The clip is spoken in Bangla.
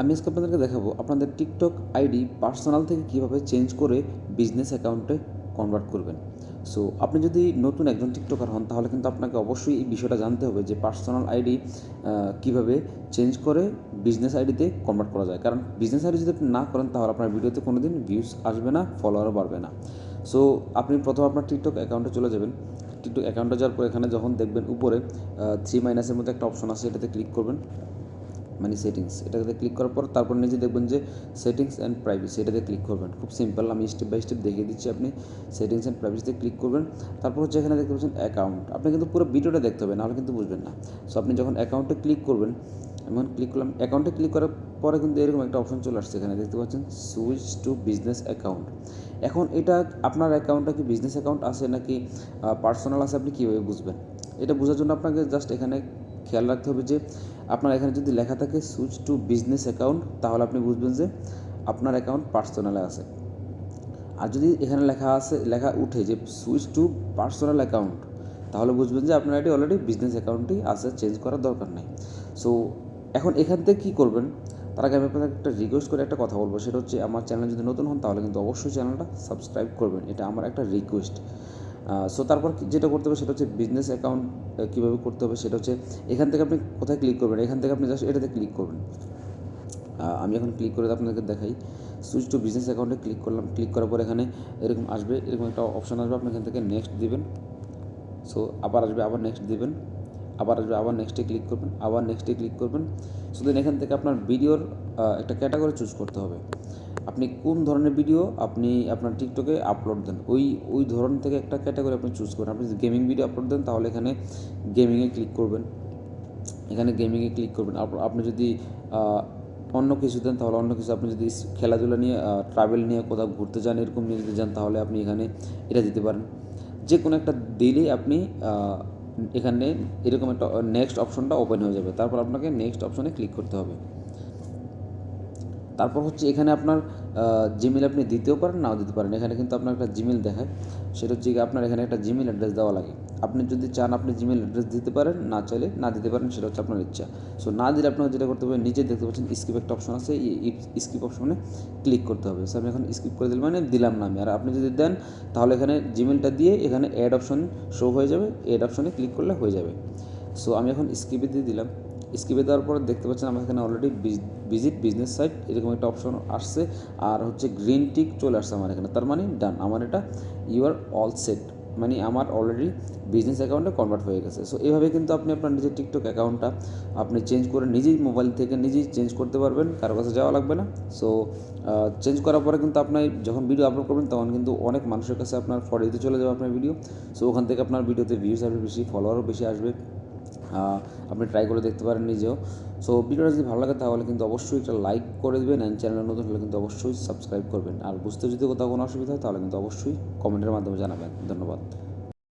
আমি আজকে আপনাদেরকে দেখাবো আপনাদের টিকটক আইডি পার্সোনাল থেকে কীভাবে চেঞ্জ করে বিজনেস অ্যাকাউন্টে কনভার্ট করবেন। সো আপনি যদি নতুন একজন টিকটকার হন, তাহলে কিন্তু আপনাকে অবশ্যই এই বিষয়টা জানতে হবে যে পার্সোনাল আইডি কীভাবে চেঞ্জ করে বিজনেস আইডিতে কনভার্ট করা যায়। কারণ বিজনেস আইডি যদি আপনি না করেন, তাহলে আপনার ভিডিওতে কোনো দিন ভিউজ আসবে না ফলোয়ারও বাড়বে না। সো আপনি প্রথম আপনার টিকটক অ্যাকাউন্টে চলে যাবেন। টিকটক অ্যাকাউন্টে যাওয়ার পর এখানে যখন দেখবেন উপরে থ্রি মাইনাসের মধ্যে একটা অপশন আছে, এটাতে ক্লিক করবেন। মানে সেটিংস এটাতে ক্লিক করার পর তারপর নিচে দেখবেন যে সেটিংস অ্যান্ড প্রাইভেসি এটাতে ক্লিক করবেন। খুব সিম্পল আমি স্টেপ বাই স্টেপ দেখিয়ে দিচ্ছি আপনি। সেটিংস অ্যান্ড প্রাইভেসিতে ক্লিক করবেন। তারপর হচ্ছে এখানে দেখতে পাচ্ছেন অ্যাকাউন্ট আপনি কিন্তু পুরো ভিডিওটা দেখতে হবে, নাহলে কিন্তু বুঝবেন না। সো আপনি যখন অ্যাকাউন্টে ক্লিক করবেন এমন ক্লিক করলাম অ্যাকাউন্টে ক্লিক করার পরে কিন্তু এরকম একটা অপশন চলে আসছে এখানে, দেখতে পাচ্ছেন? সুইচ টু বিজনেস অ্যাকাউন্ট এখন এটা আপনার অ্যাকাউন্টটা কি বিজনেস অ্যাকাউন্ট আছে নাকি পার্সোনাল আছে আপনি কীভাবে বুঝবেন? এটা বোঝার জন্য আপনাকে জাস্ট এখানে খেয়াল রাখতে হবে যে আপনার এখানে যদি লেখা থাকে, সুইচ টু বিজনেস অ্যাকাউন্ট তাহলে আপনি বুঝবেন যে আপনার অ্যাকাউন্ট পার্সোনালে আছে। আর যদি এখানে লেখা আছে, লেখা উঠে যে সুইচ টু পার্সোনাল অ্যাকাউন্ট তাহলে বুঝবেন যে আপনার এটি অলরেডি বিজনেস অ্যাকাউন্টই আছে চেঞ্জ করার দরকার নেই। সো এখন এখান থেকে কী করবেন? তার আগে আমি আপনাকে একটা রিকোয়েস্ট করে একটা কথা বলব, সেটা হচ্ছে, আমার চ্যানেল যদি নতুন হন, তাহলে কিন্তু অবশ্যই চ্যানেলটা সাবস্ক্রাইব করবেন। এটা আমার একটা রিকোয়েস্ট সো তারপর যেটা করতে হবে সেটা হচ্ছে বিজনেস অ্যাকাউন্ট কীভাবে করতে হবে সেটা হচ্ছে এখান থেকে আপনি কোথায় ক্লিক করবেন? এখান থেকে আপনি জাস্ট এটাতে ক্লিক করবেন। আমি এখন ক্লিক করে আপনাদেরকে দেখাই। সুইচ টু বিজনেস অ্যাকাউন্টে ক্লিক করলাম। ক্লিক করার পর এখানে এরকম আসবে, এরকম একটা অপশন আসবে। আপনি এখান থেকে নেক্সট দিবেন। সো আবার আসবে, আবার নেক্সট দিবেন। আবার আসবে, আবার নেক্সটে ক্লিক করবেন। আবার নেক্সটে ক্লিক করবেন। সো দেন এখান থেকে আপনার ভিডিওর একটা ক্যাটাগরি চুজ করতে হবে। আপনি কোন ধরনের ভিডিও আপনি আপনার টিকটকে আপলোড দেন? ওই ওই ধরন থেকে একটা ক্যাটাগরি আপনি চুজ করেন। আপনি যদি গেমিং ভিডিও আপলোড দেন, তাহলে এখানে গেমিংয়ে ক্লিক করবেন। এখানে গেমিংয়ে ক্লিক করবেন। আপনি যদি অন্য কিছু দেন, তাহলে অন্য কিছু। আপনি যদি খেলাধুলা নিয়ে ট্রাভেল নিয়ে কোথাও ঘুরতে যান, এরকম নিয়ে যদি যান, তাহলে আপনি এখানে এটা দিতে পারেন। যে কোনো একটা দিলেই আপনি এখানে এরকম একটা নেক্সট অপশনটা ওপেন হয়ে যাবে। তারপর আপনাকে নেক্সট অপশনে ক্লিক করতে হবে। তারপর হচ্ছে এখানে আপনার জিমেল আপনি দিতেও পারেন, নাও দিতে পারেন। এখানে কিন্তু আপনার একটা জিমেল দেখায়। সেটা হচ্ছে আপনার এখানে একটা জিমেল অ্যাড্রেস দেওয়া লাগে। আপনি যদি চান আপনি জিমেল অ্যাড্রেস দিতে পারেন, না চাইলে না দিতে পারেন, সেটা হচ্ছে আপনার ইচ্ছা। সো না দিলে আপনার যেটা করতে হবে নিচে দেখতে পাচ্ছেন স্কিপ একটা অপশন আছে স্কিপ অপশনে ক্লিক করতে হবে। সো আমি এখন স্কিপ করে দিলাম মানে দিলাম না আমি। আর আপনি যদি দেন, তাহলে এখানে জিমেলটা দিয়ে এখানে অ্যাড অপশন শো হয়ে যাবে। অ্যাড অপশনে ক্লিক করলে হয়ে যাবে। সো আমি এখন স্কিপে দিয়ে দিলাম। স্কিপে দেওয়ার পর দেখতে পাচ্ছেন আমার এখানে অলরেডি ভিজিট বিজনেস সাইট এরকম একটা অপশন আসছে। আর হচ্ছে গ্রিন টিক চলে আসছে আমার এখানে। তার মানে ডান আমার এটা ইউ আর অল সেট মানে আমার অলরেডি বিজনেস অ্যাকাউন্টে কনভার্ট হয়ে গেছে। সো এইভাবে কিন্তু আপনি আপনার নিজের টিকটক অ্যাকাউন্টটা আপনি চেঞ্জ করে নিজেই মোবাইল থেকে নিজেই চেঞ্জ করতে পারবেন, কারও কাছে যাওয়া লাগবে না। সো চেঞ্জ করার পরে কিন্তু আপনি যখন ভিডিও আপলোড করবেন তখন কিন্তু অনেক মানুষের কাছে আপনার ফটোতে চলে যাবে আপনার ভিডিও সো ওখান থেকে আপনার ভিডিওতে ভিউজ আসবে বেশি ফলোয়ারও বেশি আসবে। আপনি ট্রাই করে দেখতে পারেন নিজেও। সো ভিডিওটা যদি ভালো লাগে তাহলে কিন্তু অবশ্যই একটা লাইক করে দেবেন অ্যান্ড চ্যানেল নতুন হলে কিন্তু অবশ্যই সাবস্ক্রাইব করবেন। আর বুঝতে যদি কোথাও কোনো অসুবিধা হয় তাহলে কিন্তু অবশ্যই কমেন্টের মাধ্যমে জানাবেন। ধন্যবাদ।